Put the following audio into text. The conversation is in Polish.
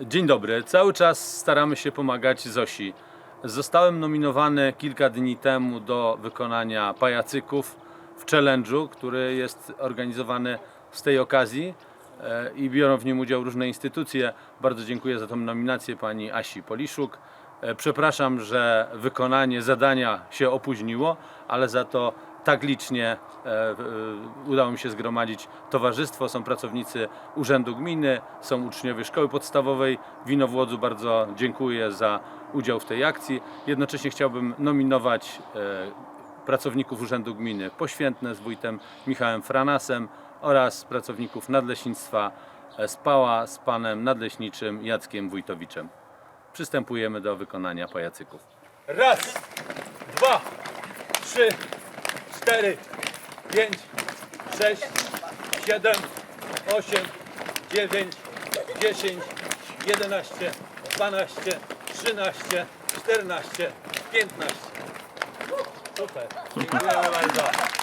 Dzień dobry. Cały czas staramy się pomagać Zosi. Zostałem nominowany kilka dni temu do wykonania pajacyków w challenge'u, który jest organizowany z tej okazji e, i biorą w nim udział różne instytucje. Bardzo dziękuję za tę nominację pani Asi Poliszuk. E, Przepraszam, że wykonanie zadania się opóźniło, ale za to tak licznie e, e, udało mi się zgromadzić towarzystwo. Są pracownicy Urzędu Gminy, są uczniowie Szkoły Podstawowej w Inowłodzu. Bardzo dziękuję za udział w tej akcji. Jednocześnie chciałbym nominować pracowników Urzędu Gminy Poświętne z wójtem Michałem Franasem oraz pracowników Nadleśnictwa Spała z panem nadleśniczym Jackiem Wójtowiczem. Przystępujemy do wykonania pajacyków. Raz, dwa, trzy, cztery, pięć, sześć, siedem, osiem, dziewięć, dziesięć, jedenaście, dwanaście, trzynaście, czternaście, piętnaście. Super. Dziękujemy bardzo.